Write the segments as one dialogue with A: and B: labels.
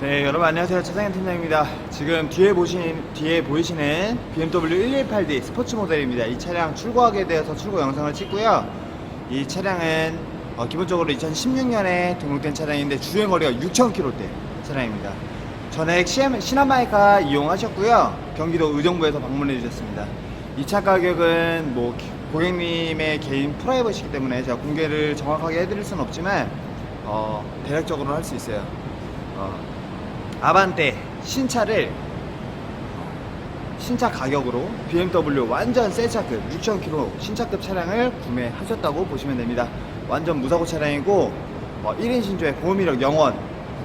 A: 네, 여러분 안녕하세요. 차상현 팀장입니다. 지금 뒤에 보신 뒤에 보이시는 BMW 118D 스포츠 모델입니다. 이 차량 출고하게 되어서 출고 영상을 찍고요. 이 차량은 어, 기본적으로 2016년에 등록된 차량인데 주행 거리가 6,000km대 차량입니다. 전액 시나마이카 이용하셨고요. 경기도 의정부에서 방문해 주셨습니다. 이 차 가격은 뭐 기- 고객님의 개인 프라이버시기 때문에 제가 공개를 정확하게 해드릴 수는 없지만 어, 대략적으로 할 수 있어요. 어, 아반떼 신차를 신차 가격으로 BMW 완전 새 차급 6,000km 신차급 차량을 구매하셨다고 보시면 됩니다. 완전 무사고 차량이고 어, 1인 신조의 보험이력 영원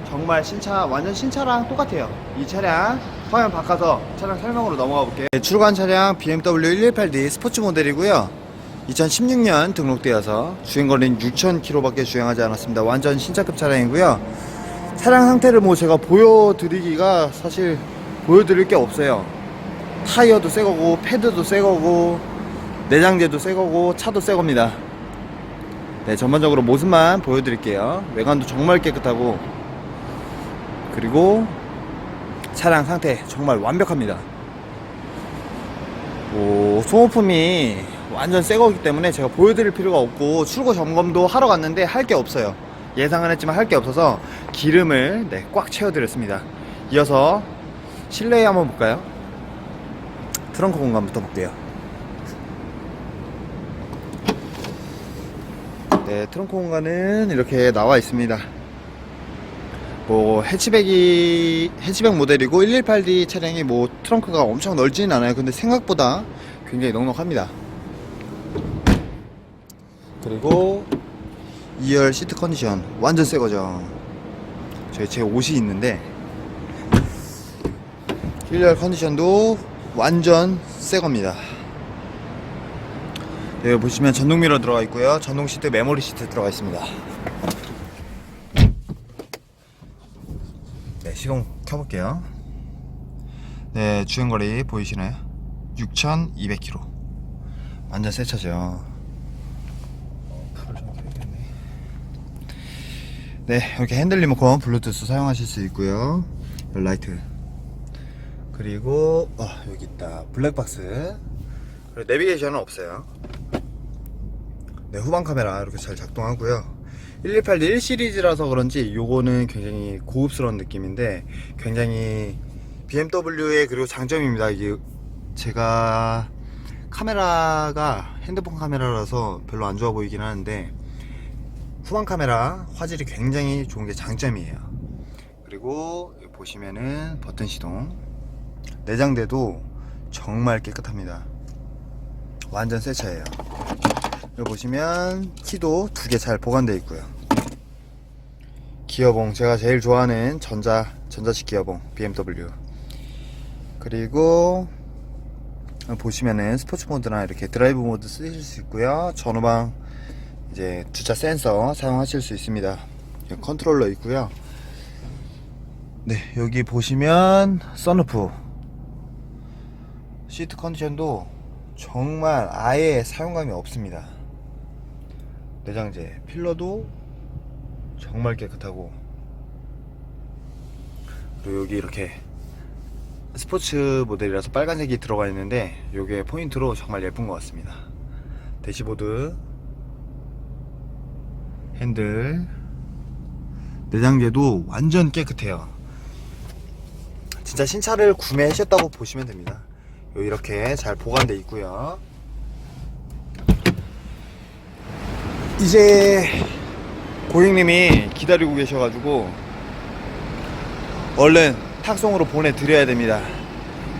A: 정말 신차 완전 신차랑 똑같아요. 이 차량 화면 바꿔서 차량 설명으로 넘어가 볼게요. 네, 출고한 차량 BMW 118D 스포츠 모델이고요. 2016년 등록되어서 주행거리는 6,000km밖에 주행하지 않았습니다. 완전 신차급 차량이고요. 차량 상태를 뭐 제가 보여드리기가 사실 보여드릴 게 없어요. 타이어도 새 거고, 패드도 새 거고, 내장재도 새 거고, 차도 새 겁니다. 네, 전반적으로 모습만 보여드릴게요. 외관도 정말 깨끗하고, 그리고 차량 상태 정말 완벽합니다. 오, 소모품이 완전 새 거기 때문에 제가 보여드릴 필요가 없고 출고 점검도 하러 갔는데 할 게 없어요. 예상은 했지만 할 게 없어서 기름을 네, 꽉 채워드렸습니다. 이어서 실내에 한번 볼까요? 트렁크 공간부터 볼게요. 네, 트렁크 공간은 이렇게 나와 있습니다. 뭐 해치백이 해치백 모델이고 118D 차량이 뭐 트렁크가 엄청 넓지는 않아요. 근데 생각보다 굉장히 넉넉합니다. 그리고 2열 시트 컨디션 완전 새 거죠. 저희 제 옷이 있는데 1열 컨디션도 완전 새 겁니다. 여기 보시면 전동 미러 들어가 있고요. 전동 시트 메모리 시트 들어가 있습니다. 네, 시동 켜볼게요. 네, 주행거리 보이시나요? 6,200km. 완전 새 차죠. 어, 불을 좀 켜야겠네. 네, 이렇게 핸들 리모컨 블루투스 사용하실 수 있고요. 라이트. 그리고 아, 여기 있다. 블랙박스. 그리고 내비게이션은 없어요. 네, 후방 카메라 이렇게 잘 작동하고요. 118D 1 시리즈라서 그런지 요거는 굉장히 고급스러운 느낌인데 굉장히 BMW의 그리고 장점입니다. 이게 제가 카메라가 핸드폰 카메라라서 별로 안 좋아 보이긴 하는데 후방 카메라 화질이 굉장히 좋은 게 장점이에요. 그리고 보시면은 버튼 시동 내장대도 정말 깨끗합니다. 완전 새 차예요. 여기 보시면 키도 두 개 잘 보관되어 있고요. 기어봉 제가 제일 좋아하는 전자 전자식 기어봉 BMW. 그리고 보시면은 스포츠 모드나 이렇게 드라이브 모드 쓰실 수 있고요. 전후방 이제 주차 센서 사용하실 수 있습니다. 컨트롤러 있고요. 네, 여기 보시면 썬루프 시트 컨디션도 정말 아예 사용감이 없습니다. 내장재 필러도 정말 깨끗하고 그리고 여기 이렇게 스포츠 모델이라서 빨간색이 들어가 있는데 이게 포인트로 정말 예쁜 것 같습니다. 대시보드 핸들 내장재도 완전 깨끗해요. 진짜 신차를 구매하셨다고 보시면 됩니다. 요 이렇게 잘 보관돼 있고요. 이제 고객님이 기다리고 계셔가지고 얼른 탁송으로 보내드려야 됩니다.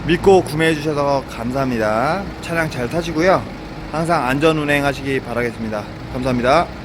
A: 믿고 구매해 주셔서 감사합니다. 차량 잘 타시고요. 항상 안전 운행하시기 바라겠습니다. 감사합니다.